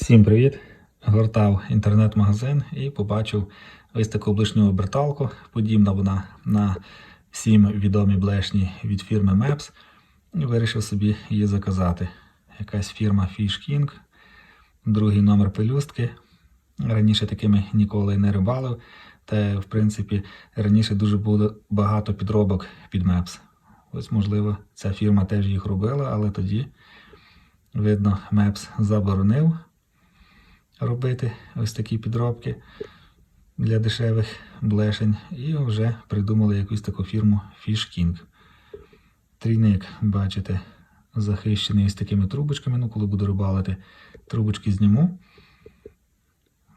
Всім привіт! Гортав інтернет-магазин і побачив ось таку блишню оберталку. Подібна вона на всім відомі блешні від фірми Maps. І вирішив собі її заказати. Якась фірма Fish King, другий номер пелюстки. Раніше такими ніколи не рибалив. Та, в принципі, раніше дуже було багато підробок під Maps. Ось, можливо, ця фірма теж їх робила, але тоді, видно, Maps заборонив робити ось такі підробки для дешевих блешень. І вже придумали якусь таку фірму Fish King. Трійник, бачите, захищений ось такими трубочками. Ну, коли буду рибалити, трубочки зніму.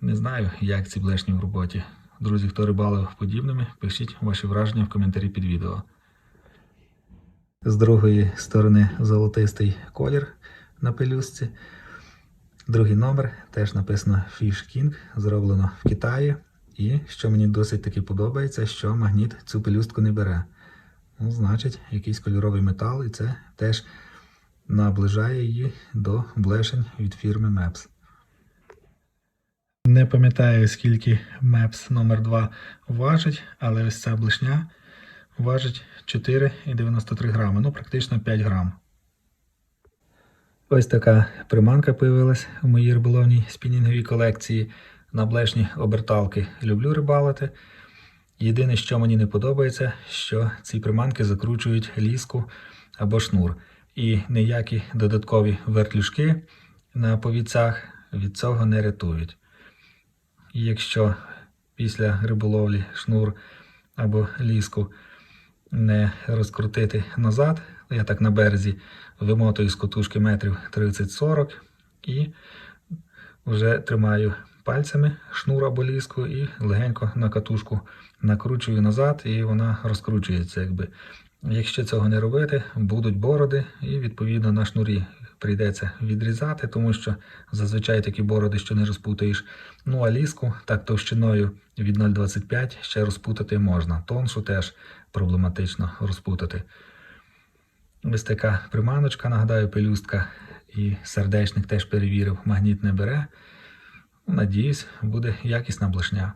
Не знаю, як ці блешні в роботі. Друзі, хто рибалив подібними, пишіть ваші враження в коментарі під відео. З другої сторони золотистий колір на пелюстці. Другий номер теж написано Fish King, зроблено в Китаї. І що мені досить таки подобається, що магніт цю пелюстку не бере. Ну, значить, якийсь кольоровий метал, і це теж наближає її до блешень від фірми Maps. Не пам'ятаю, скільки Maps номер 2 важить, але ось ця блешня важить 4,93 грами, ну практично 5 грам. Ось така приманка появилась у моїй риболовній спінінговій колекції на блешні оберталки. Люблю рибалити. Єдине, що мені не подобається, що ці приманки закручують ліску або шнур. І ніякі додаткові вертлюжки на повіцях від цього не рятують. І якщо після риболовлі шнур або ліску не розкрутити назад, я так на березі вимотую з котушки метрів 30-40 і вже тримаю пальцями шнур або ліску і легенько на катушку накручую назад, і вона розкручується. якби. Якщо цього не робити, будуть бороди, і відповідно на шнурі прийдеться відрізати, тому що зазвичай такі бороди, що не розпутаєш. Ну а ліску так товщиною від 0,25 ще розпутати можна. Тоншу теж проблематично розпутати. Ось така приманочка, нагадаю, пелюстка і сердечник теж перевірив, магніт не бере. Надіюсь, буде якісна блешня.